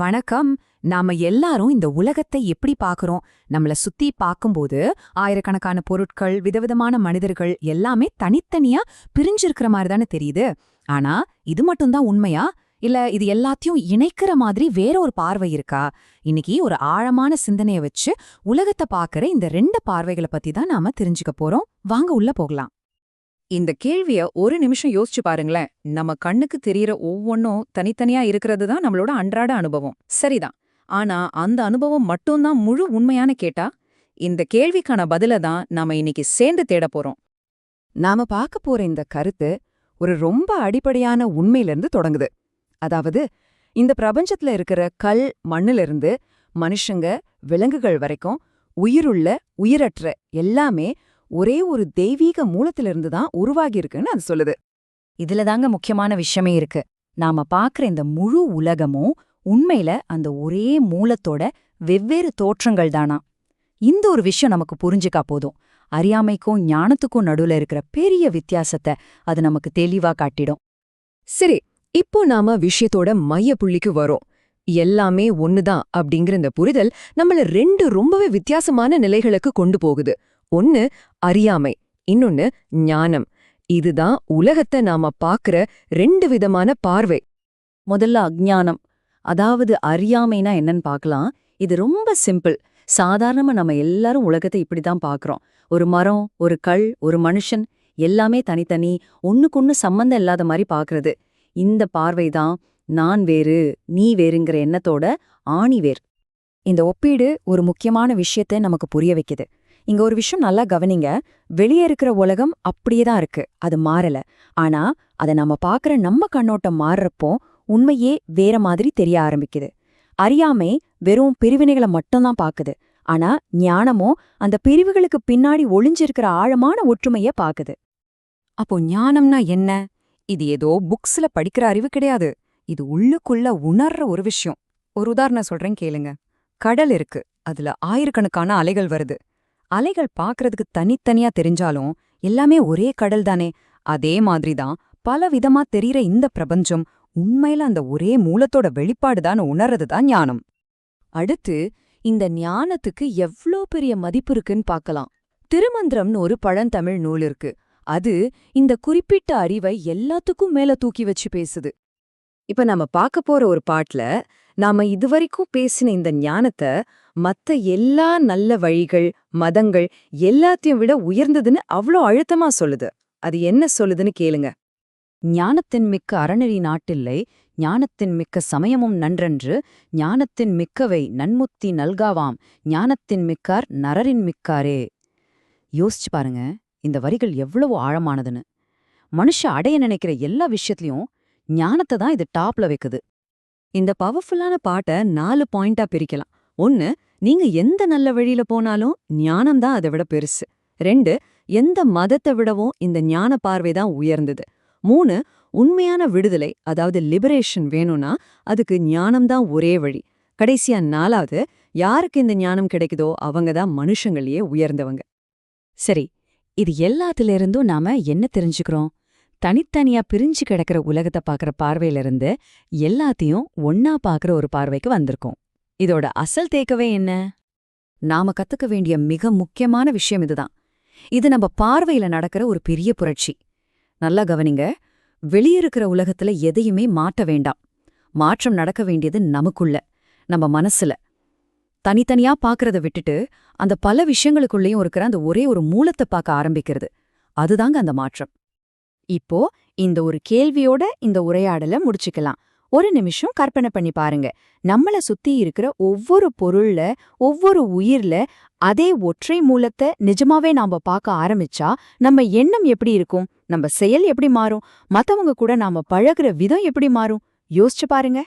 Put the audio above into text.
வணக்கம். நாம எல்லாரும் இந்த உலகத்தை எப்படி பாக்குறோம் நம்மள சுத்தி பார்க்கும்போது ஆயிரக்கணக்கான பொருட்கள் விதவிதமான மனிதர்கள் எல்லாமே தனித்தனியா பிரிஞ்சிருக்கிற மாதிரி தானே தெரியுது. ஆனா இது மட்டும்தான் உண்மையா? இல்ல இது எல்லாத்தையும் இணைக்கிற மாதிரி வேற ஒரு பார்வை இருக்கா? இன்னைக்கு ஒரு ஆழமான சிந்தனைய வச்சு உலகத்தை பார்க்கற இந்த ரெண்டு பார்வைகளை பத்தி தான் நாம தெரிஞ்சுக்க போறோம். வாங்க உள்ள போகலாம். இந்த கேள்விய ஒரு நிமிஷம் யோசிச்சு பாருங்களேன். நம்ம கண்ணுக்கு தெரியற ஒவ்வொன்னும் தனித்தனியா இருக்கிறது தான் நம்மளோட அன்றாட அனுபவம். சரிதான். ஆனா அந்த அனுபவம் மட்டும்தான் முழு உண்மையான கேட்டா இந்த கேள்விக்கான பதில தான் நாம இன்னைக்கு சேர்ந்து தேட போறோம். நாம பார்க்க போற இந்த கருத்து ஒரு ரொம்ப அடிப்படையான உண்மையிலிருந்து தொடங்குது. அதாவது இந்த பிரபஞ்சத்துல இருக்கிற கல் மண்ணிலிருந்து மனுஷங்க விலங்குகள் வரைக்கும் உயிருள்ள உயிரற்ற எல்லாமே ஒரே ஒரு தெய்வீக மூலத்திலிருந்து தான் உருவாகியிருக்குன்னு அது சொல்லுது. இதுல தாங்க முக்கியமான விஷயமே இருக்கு. நாம பாக்குற இந்த முழு உலகமும் உண்மையில அந்த ஒரே மூலத்தோட வெவ்வேறு தோற்றங்கள் தானா? இந்த ஒரு விஷயம் நமக்கு புரிஞ்சுக்கா போதும். அறியாமைக்கும் ஞானத்துக்கும் நடுவுல இருக்கிற பெரிய வித்தியாசத்தை அது நமக்கு தெளிவா காட்டிடும். சரி இப்போ நாம விஷயத்தோட மைய புள்ளிக்கு வரோம். எல்லாமே ஒண்ணுதான் அப்படிங்கிற இந்த புரிதல் நம்மள ரெண்டு ரொம்பவே வித்தியாசமான நிலைகளுக்கு கொண்டு போகுது. ஒன்னு அறியாமை இன்னொன்னு ஞானம். இதுதான் உலகத்தை நாம பாக்குற ரெண்டு விதமான பார்வை. முதல்ல அஜ்ஞானம். அதாவது அறியாமைனா என்னன்னு பார்க்கலாம். இது ரொம்ப சிம்பிள். சாதாரணமா நம்ம எல்லாரும் உலகத்தை இப்படி தான் பாக்குறோம் ஒரு மரம் ஒரு கல் ஒரு மனுஷன் எல்லாமே தனித்தனி ஒண்ணுக்கொன்னு சம்பந்தம் இல்லாத மாதிரி பார்க்கறது. இந்த பார்வைதான் நான் வேறு நீ வேறுங்கிற எண்ணத்தோட ஆணி வேர். இந்த ஒப்பீடு ஒரு முக்கியமான விஷயத்தை நமக்கு புரிய வைக்குது. இங்க ஒரு விஷயம் நல்லா கவனிங்க. வெளியே இருக்கிற உலகம் அப்படியே தான் இருக்கு. அது மாறல. ஆனா அதை நம்ம பார்க்கற நம்ம கண்ணோட்டம் மாறுறப்போ உண்மையே வேற மாதிரி தெரிய ஆரம்பிக்குது. அறியாமை வெறும் பிரிவினைகளை மட்டும்தான் பாக்குது. ஆனா ஞானமோ அந்த பிரிவுகளுக்கு பின்னாடி ஒளிஞ்சிருக்கிற ஆழமான ஒற்றுமைய பாக்குது. அப்போ ஞானம்னா என்ன? இது ஏதோ புக்ஸ்ல படிக்கிற அறிவு கிடையாது. இது உள்ளுக்குள்ள உணர்ற ஒரு விஷயம். ஒரு உதாரணம் சொல்றேன் கேளுங்க. கடல் இருக்கு. அதுல ஆயிரக்கணக்கான அலைகள் வருது. அலைகள் பார்க்கறதுக்கு தனித்தனியா தெரிஞ்சாலும் எல்லாமே ஒரே கடல் தானே. அதே மாதிரிதான் பல விதமா தெரியற இந்த பிரபஞ்சம் உண்மையில அந்த ஒரே மூலத்தோட வெளிப்பாடுதான் உணர்றது தான் ஞானம். அடுத்து இந்த ஞானத்துக்கு எவ்ளோ பெரிய மதிப்பு இருக்குன்னு பார்க்கலாம். திருமந்திரம்னு ஒரு பழந்தமிழ் நூல் இருக்கு. அது இந்த குறிப்பிட்ட அறிவை எல்லாத்துக்கும் மேல தூக்கி வச்சு பேசுது. இப்ப நாம பார்க்க போற ஒரு பாட்டுல நாம இதுவரைக்கும் பேசின இந்த ஞானத்தை மத்த எல்லா நல்ல வழிகள் மதங்கள் எல்லாத்தையும் விட உயர்ந்ததுன்னு அவ்ளோ அழுத்தமா சொல்லுது. அது என்ன சொல்லுதுன்னு கேளுங்க. ஞானத்தின் மிக்க அறநெறி நாட்டில்லை ஞானத்தின் மிக்க சமயமும் நன்றன்று ஞானத்தின் மிக்கவை நன்முத்தி நல்காவாம் ஞானத்தின் மிக்கார் நரரின் மிக்காரே. யோசிச்சு பாருங்க இந்த வரிகள் எவ்வளவு ஆழமானதுன்னு. மனுஷ அடைய நினைக்கிற எல்லா விஷயத்துலயும் ஞானத்தை தான் இது டாப்ல வைக்குது. இந்த பவர்ஃபுல்லான பாட்டை நாலு பாயிண்டா பிரிக்கலாம். ஒன்னு நீங்க எந்த நல்ல வழியில போனாலும் ஞானம் தான் அதை விட பெருசு. ரெண்டு எந்த மதத்தை விடவும் இந்த ஞான பார்வை தான் உயர்ந்தது. மூணு உண்மையான விடுதலை அதாவது லிபரேஷன் வேணும்னா அதுக்கு ஞானம் தான் ஒரே வழி. கடைசியா நாலாவது யாருக்கு இந்த ஞானம் கிடைக்குதோ அவங்க தான் மனுஷங்களையே உயர்ந்தவங்க. சரி இது எல்லாத்துல இருந்தும் நாம என்ன தெரிஞ்சுக்கிறோம்? தனித்தனியா பிரிஞ்சு கிடக்கிற உலகத்தை பார்க்குற பார்வையிலிருந்து எல்லாத்தையும் ஒன்னா பார்க்குற ஒரு பார்வைக்கு வந்திருக்கோம். இதோட அசல் தேக்கவே என்ன? நாம கத்துக்க வேண்டிய மிக முக்கியமான விஷயம் இதுதான். இது நம்ம பார்வையில நடக்கிற ஒரு பெரிய புரட்சி. நல்லா கவனிங்க. வெளியிருக்கிற உலகத்துல எதையுமே மாட்ட வேண்டாம். மாற்றம் நடக்க வேண்டியது நமக்குள்ள நம்ம மனசுல. தனித்தனியா பார்க்கறத விட்டுட்டு அந்த பல விஷயங்களுக்குள்ளேயும் இருக்கிற அந்த ஒரே ஒரு மூலத்தை பார்க்க ஆரம்பிக்கிறது. அதுதாங்க அந்த மாற்றம். இப்போ இந்த ஒரு கேள்வியோட இந்த உரையாடல முடிச்சுக்கலாம். ஒரு நிமிஷம் கற்பனை பண்ணி பாருங்க. நம்மள சுத்தி இருக்கிற ஒவ்வொரு பொருள்ல ஒவ்வொரு உயிர்ல அதே ஒற்றை மூலத்தை நிஜமாவே நாம பார்க்க ஆரம்பிச்சா நம்ம எண்ணம் எப்படி இருக்கும்? நம்ம செயல் எப்படி மாறும்? மத்தவங்க கூட நாம பழகுற விதம் எப்படி மாறும்? யோசிச்சு பாருங்க.